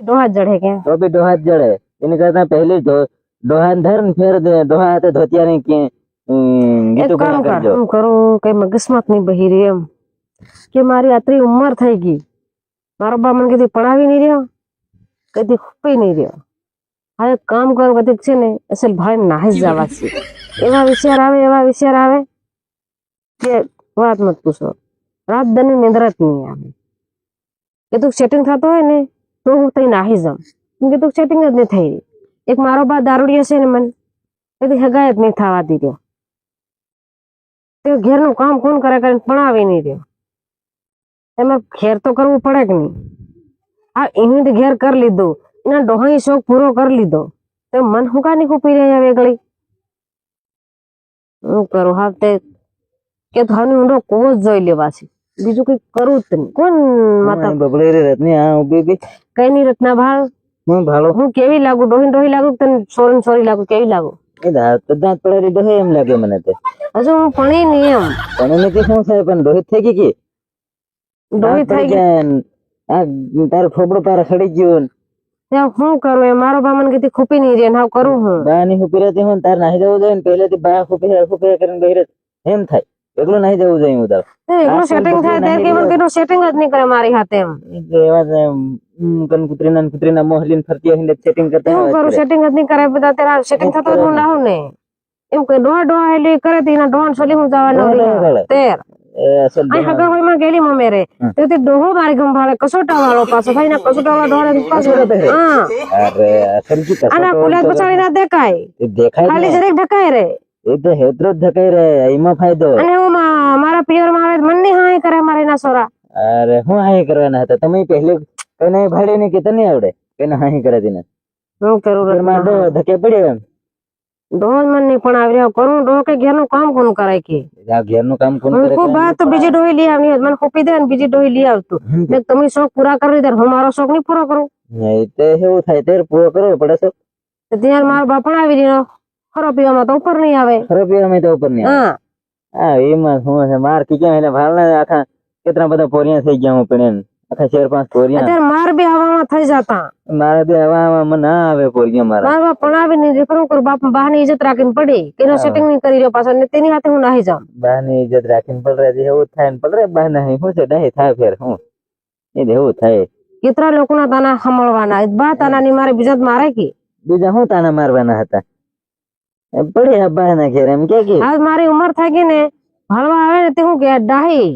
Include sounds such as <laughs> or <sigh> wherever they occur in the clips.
ડોહા જ જડે કે તો બી ડોહા જ જડે એની કરતા પહેલી ધો- ડોહાને ધર ને ફેર દે ડોહા હાથે ધોતિયા ને કે અમ, એક ગીતું કામ ગાયા કર કરજો હું કરું કઈ મગજમાં નહીં બહી રહી એમ કે મારી આટલી ઉંમર થઈ ગઈ મારો બા મને કીધી પડાવી નહીં રહ્યો કદી ખૂપી નહીં રહ્યો હવે એક કામ કરું કદી છે ને અસલ ભાઈ નાહી જ જવા છે એવા વિચાર આવે એવા વિચાર આવે કે વાત મત પૂછો રાત દની નિંદ્રા જ નહીં આવે કે તું સેટિંગ થતો હોય ને તો હું તઈ નાહી જાઉં. કે તું સેટિંગ જ નહીં થઈ રહી. એક મારો બા દારૂડિયો છે ને મને, એથી હગાય જ નહીં થવા દીધો. તે ઘેરનું કામ કોણ કરે કરીને ભણાવી નહીં રહ્યો. એમાં ઘેર તો કરવું પડે કે નહીં આ એની તો ઘેર કરી લીધું. એના ડોહાઈ શોખ પૂરો કરી લીધો. તો મન હું કાની કૂપી રહ્યા વેગળી? હું કરું, હા તે, કે તો હાની ઊંડો કોચ જોઈ લેવા છે બીજું કઈ કરું જ નહીં કોણ માતા? હા, રે રત્ની આ ઊભી બી કઈ નહીં રત્ના ભાવ હું ભાળો. હું કેવી લાગુ? ડોહી ડોહી લાગુ કે તને સોરી સોરી લાગુ? કેવી લાગુ? એ દાંત તો દાંત પડારી ડોહે એમ લાગે મને તે. હજુ હું ભણી નહીં એમ. પણ એને કે શું થાય? પણ ડોહી થઈ ગઈ કે? ડોહી થઈ પડી ગઈ આ તારો ફોબડો પાર ખડી ગયો ને. ત્યાં હું કરું એ મારો બા મને કીધી ખૂપી નહીં રે હાવ કરું હું. બા ની ખૂપી રહેતી હું તાર નાહી જવું જોઈએ પહેલેથી બા ખૂપી ખૂપી કરીને બહિરે એમ થાય. એકલું નહીં જવું જોઈએ ઉદાર એકલું સેટિંગ થાય ત્યારે કે મને સેટિંગ જ નહીં કરે મારી હાથે એમ. એવા જ, કન કુતરીના ને કુતરીના મોહ ફરતી હોય ને સેટિંગ કરતા એવું હોય કરું સેટિંગ જ નહીં કરે બધા તારા સેટિંગ થતો જ હું ને. એમ કે ડોહા ડોહા એટલે કરે તે એના ડોહા સોલી હું જવા ડોહા ડોહા નવરી કરે. તેર. એ અસલ અહીં ડોહા. હગા હોયમાં ગેલી મમે રે. તે તે ડોહો મારી ગંભાળે કસોટા વાળો પાછો ભાઈ ના કસોટા વાળો ડોહા પાછો હા. અરે અસલ કી આના કુલાત તો- ના દેખાય. દેખાય ખાલી ને. ઢકાય રે. એ તો હેતરો જ ધકાઈ રહે એમાં ફાયદો. અને હું મારા પિયરમાં આવે મન નહીં હાય કરે મારે ના સોરા. અરે હું હાય કરવાના હતા? તમે પહેલે કને ભાડે ને કે તને આવડે. કને હાય કરે તેને. હું કરું રે? ડો ધકે પડ્યો એમ. ડોહો જ મને નહીં પણ આવી રહ્યો. કરું ડો કે ઘેરનું કામ કોણ કરાય કે? આ ઘેરનું કામ કોણ કરે હું બા તો બીજી ડોહી લઈ આવી મને કોપી દે ને બીજી ડોહી લઈ આવતું. મેં તમે શોખ પૂરા કરી દે હું મારો શોખ નહીં પૂરો કરું. એ તે એવું થાય ત્યારે પૂરો કરવો પડે છે તો ત્યારે મારો બાપ પણ આવી રહ્યો. ખરો પીવામાં તો ઉપર નહીં આવે. ખરો પીવામાં તો ઉપર નહીં. હા. હા એમાં શું છે માર કી એટલે ભાલના આખા કેટલા બધા પોરિયા થઈ ગયા હું પીણે આખા ચાર પાંચ પોરિયા. અત્યારે માર બી હવામાં થઈ જતા. મારે બે હવામાં મને ના આવે પોરિયા મારા. મારા પણ આવી નહીં. શું કરું બાપ બહારની ઇજ્જત રાખીને પડી કેનો સેટિંગ નહીં કરી રહ્યો પાછો ને તેની હાથે હું નાહી જાઉં. બહારની ઇજ્જત રાખીને પડ રહે એવું થાય ને પડ રહે બહાર નાહી. હું છે? નહીં થાય ફેર. હું? એ દેવું થાય. કેટલા લોકોના તાના સાંભળવાના બા તાના ની મારે બીજા મારે કે. બીજા હું તાના મારવાના હતા? પડી અબ્બા ના ઘેર એમ કે કે? આજ મારી ઉંમર થઈ ગઈ ને ભણવા આવે ને તે હું કે ડાહી.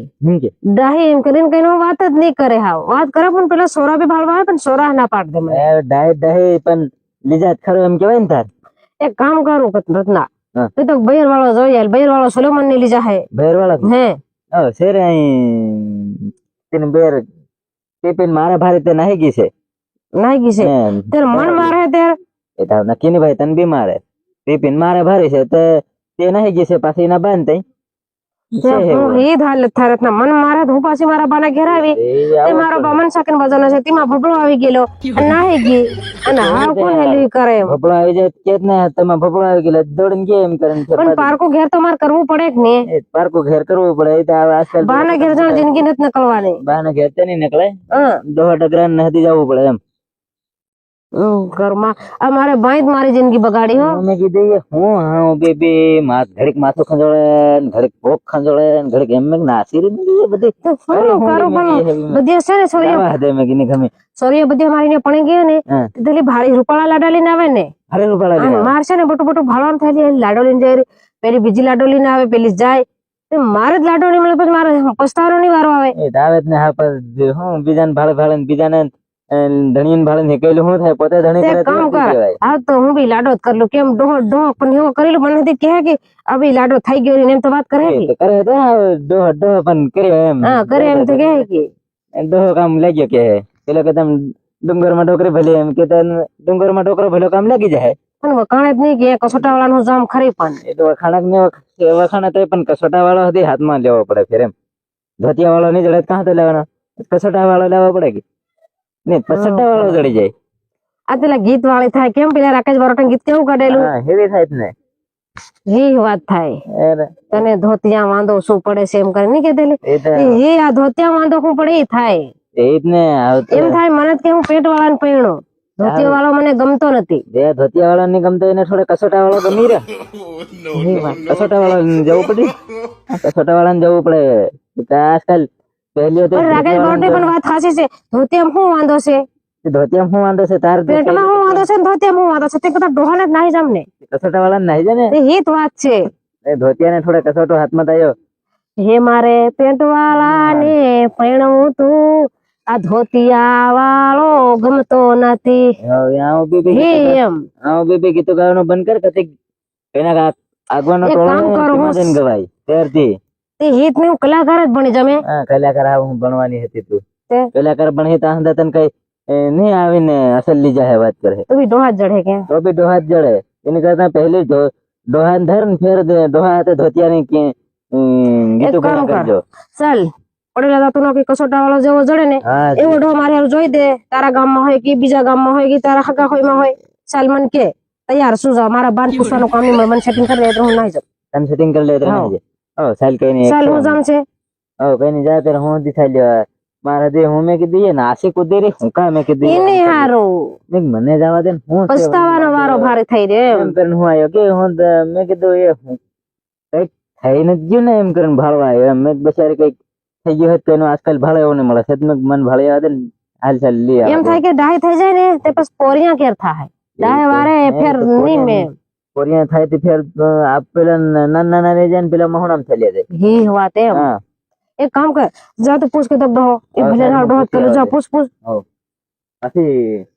ડાહી એમ કરીને કઈ વાત જ નહીં કરે હાવ. વાત કરે પણ પેલા સોરા બી ભાળવા આવે પણ સોરા ના પાડ દે મને ડાહી ડાહી પણ લીજા ખરો એમ કેવાય ને તાર. એક કામ કરું રત્ના. તું તે તો બૈર વાળો જોઈ આલ બૈર વાળો સુલેમાનની લીજા હે. ભેરવાળા હે. ઓ શેર અહીં તેને બેર ટિફિન મારા ભારે તે નાહી ગઈ છે. નાઈ ગઈ છે. તેર મન મારે તેર એ તાર નક્કી ભાઈ તન બી મારે. ટિફિન મારે ભરી છે તે તે નાહી ગઈ છે પાછી ના બાંધ તઈ હું એ હાલ થાય રત્ના મન મારે હું પાછી મારા બાના ઘેર આવી. તે મારો બા મન સાકન બજાનો છે તેમાં ભબડો આવી ગયેલો. નાહી ગઈ. અને હાવ કોણ હેલવી કરે એમ. આવી જાય કે જ ને તમે ભપડો આવી ગયેલા દોડીને ગયા એમ કરે પણ પારકો ઘેર તો મારે કરવું પડે જ ને. એ ઘેર કરવું પડે એ તો હવે આજકાલ બાના ઘેર જાણ જિંદગી નથી નકળવાની. બાના ઘેર તે નહીં નીકળે. હા. દોહા ડગરા ને હતી જવું પડે એમ. ઘરમાં. આ મારે બાઈ જ મારી જિંદગી બગાડી હો. અમે કીધું હું હા બેબી માથ ઘડીક માથું ખંજોળે ને ઘડીક ભોગ ખંજોળે ને ઘડીક એમ મેં નાસી રહી બધી. તો કરું પણ બધી છે ને આવા હદે મેં કીધું ગમે. સોરીએ બધી મારીને પણી ગયો ને તેલી પેલી ભારી રૂપાળા લાડા લઈને આવે ને. હરેલું રૂપાળા લઈને માર છે ને બટુ બટુ ભાળવાનું એની લાડો લઈને જાય પેલી બીજી લાડો લઈને આવે પેલી જાય. મારે જ લાડો નહીં મળે પછી મારે પસ્તાવાનો નહીં વારો આવે. એ તો ને હા પણ હું બીજાને ભાળે ભાડે બીજાને ધણીને ભાડે નીકળેલું શું થાય? પોતે ધણી તે કરે તો કામ કર. હા તો હું બી લાડો જ કરલું કેમ ડોહ ડોહ પણ એવો કરેલું મને નથી કહે કે બી લાડો થઈ ગયો ને એમ તો વાત કરે કે. તો કરે તો ડોહ ડોહો પણ કર્યો એમ. હા કરે એમ તો કહે કે. ડોહ કામ લાગ્યો કે. પેલો કે તમે ડુંગરમાં ડોકરી ભલે એમ કે તને ડુંગરમાં ડોકરો ભલે કામ લાગી જાય. પણ વખાણે જ નહીં કે કસોટા વાળાનું જામ ખરી પણ. એ તો વખાણા ને વખાણે તો પણ કસોટા વાળો હતી હાથમાં લેવો પડે ફેર એમ. ધોતિયા વાળો નહીં જડે તો કાં તો લેવાનો? કસોટા વાળો લેવો પડે કે? નહીં પસોટા વાળો જડી જાય. આ પેલા ગીત વાળી થાય કેમ પેલા રાકેશ બારોટન ગીત કેવું કાઢેલું? હેવી થાય ને. એ વાત થાય. તને ધોતિયા વાંધો શું પડે છે એમ કરીને નહીં કીધેલી એ આ ધોતિયા વાંધો શું પડે? એ થાય. ને એમ થાય મને કે હું પેટ વાળાને પહેણો ધોતિયા વાળો મને ગમતો નથી. જે ધોતિયા વાળા ને ગમતો એને થોડે કસોટા વાળો ગમી રે કસોટા વાળા જવું પડે. <laughs> કસોટા વાળા ને જવું પડે. આજકાલ પહેલી તો રાકેશ ગોટે પણ વાત સાચી છે. ધોતિયામાં શું વાંધો છે? ધોતિયા શું વાંધો છે? તાર પેટમાં શું વાંધો છે ને ધોતિયામાં શું વાંધો છે? તે કદાચ ડોહાને જ નાહી જામને કસોટા વાળા નાહી જાય એ હિત વાત છે. ને ધોતિયાને થોડે કસોટો હાથમાં થયો હે મારે પેન્ટ વાળાને પૈણવું તું. આ ધોતિયા વાળો ગમતો નથી. આવું બી હે એમ. આવું બીબી ગીતો ગાવાનું બંધ કર કતે એના આગવાનો ટોળો કામ કરો, હું ગવાય. ત્યારથી તે હિત ને હું કલાકાર જ ભણી જમે હા કલાકાર હું ભણવાની હતી તું? કલાકાર ભણી તા હંદા તન કઈ નહીં આવીને અસલ લીજા હે વાત કરે. તો બી ડોહા જડે કે. તો બી ડોહા જડે. એની કરતા પહેલી ડોહા ને ધર ને ફેર દે- ડોહા હાથે ધોતિયાની કે અમ, ગીતું. કરજો. ચાલ પડેલા તું નો કે કસોટા વાળો જેવો જડે ને એવો ડોહ મારે હારું જોઈ દે. તારા ગામમાં હોય કે બીજા ગામમાં હોય કે તારા હગા હોયમાં હોય. ચાલ મન કે તૈયાર શું જા મારા બાન પૂછવાનું કામ મને સેટિંગ કરી દે તો હું નાઈ જાઉં. તમે સેટિંગ કરી લે તો. નહીં જાય. ઓ સાલ કઈ નહીં ચાલ હું જામ છે ઓ કઈ નહીં જાય ત્યારે હું દિખા લ્યો મારા દે હું મેં કીધું એ નાસી કૂદે રે હું કા મેં કીધું એને એ હારું મેં કીધું મને જવા દે ને હું છે પછતાવાનો વળી? વારો ભારે થઈ રે એમ એમ કરીને હું આવ્યો કે હું દ- મેં કીધું એ હું કંઈક થઈ નથી ગયું ને એમ કરીને ભાળવા આવ્યો એમ મેં કીધું બચારી કંઈક થઈ ગયું હોત તો એનું આજકાલ ભાડે એવું નહીં મળે છે તો મેં કીધું મને ભાડે આવે ને હાલ ચાલ લઈ આવે. એમ થાય કે ડાય થઈ જાય ને તે પછી પોરિયા કેર થાય ડાય વારે મેં ફેર તો નહીં પોરિયા મેં પોરિયા થાય તે ફેર પેલા નાના નાના રહી જાય ને પેલા મહોણામ થઈ લે હી વાત એમ. હા. એક કામ કર જા તો પૂછ કે તબ ડોહો. એ હા, ભલે ના હું ડોહો પેલું જા. પૂછ પૂછ. આથી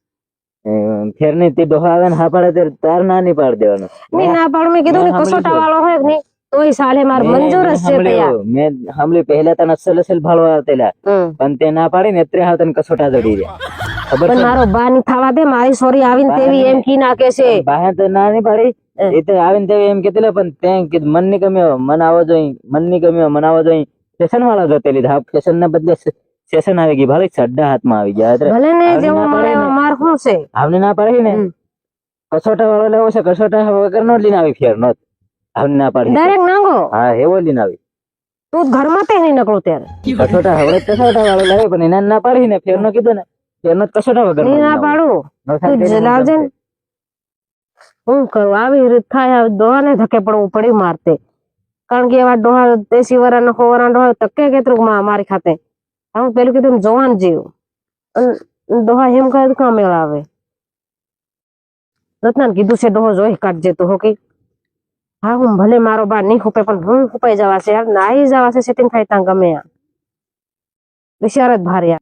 ફેર ને તે ડોહા આવે ને હા પાડે ત્યારે તાર ના ની પાડ દેવાનો. ની ના પાડ મે કીધું ને કસોટા. વાળો હોય કે નહીં તોય સાલે માર મંજૂર જ છે તૈયાર મે હમલે પહેલા તને અસલ અસલ ભાળો આવતેલા. પણ તે ના પાડી ને અત્રે હાવ તને કસોટા જડી રહ્યા. પણ મારો બા ની થવા દે મારી સોરી આવીને તેવી એમ કી નાખે છે. બા તો ના ની પાડી. એ તો આવીને તે એમ કીધેલા પણ તે કીધું મનની કમી મન આવો જોઈએ મનની કમી મન આવો જોઈએ. સેશન વાળા જતે લીધા. સેશન ના બદલે સેશન આવી ગઈ. ભલે સડ્ડા હાથમાં આવી ગયા ભલે ને જેવો એવો માર શું છે? આવને ના પાડી ને? કસોટા વાળો લેવો છે કસોટા વગર નો લઈને આવી ફેર નો આવને ના પાડી. ડાયરેક્ટ નાંગો? હા એવો લઈને આવી. તું ઘરમાં તે નહીં નકળો ત્યારે. કસોટા હવે કસોટા વાળો લાવે પણ એના ના પાડી ને ફેર નો કીધું ને. ફેર નો કસોટા વગર ના પાડું. તું જલાવજે. હું કરું? આવી રીત થાય દોહાને ધકે પડવું પડ્યું મારતે. કારણ કે એવા ડોહા, દેશી વાળા નખો વાળા ડોહા તકે કેતરું માં મારી ખાતે? હું પેલું કીધું જવાન જીવ. ડોહા એમ કહે તો કામ આવે રત્નાને કીધું છે, ડોહો જોઈ કાઢજે તું, હો કે? હા, હું ભલે મારો બા નહીં ખૂપે, પણ હું ખૂપાઈ જવા છે યાર. નાઈ જવા છે સેટિંગ થાય ત્યાં ગમે આ વિચાર જ ભારે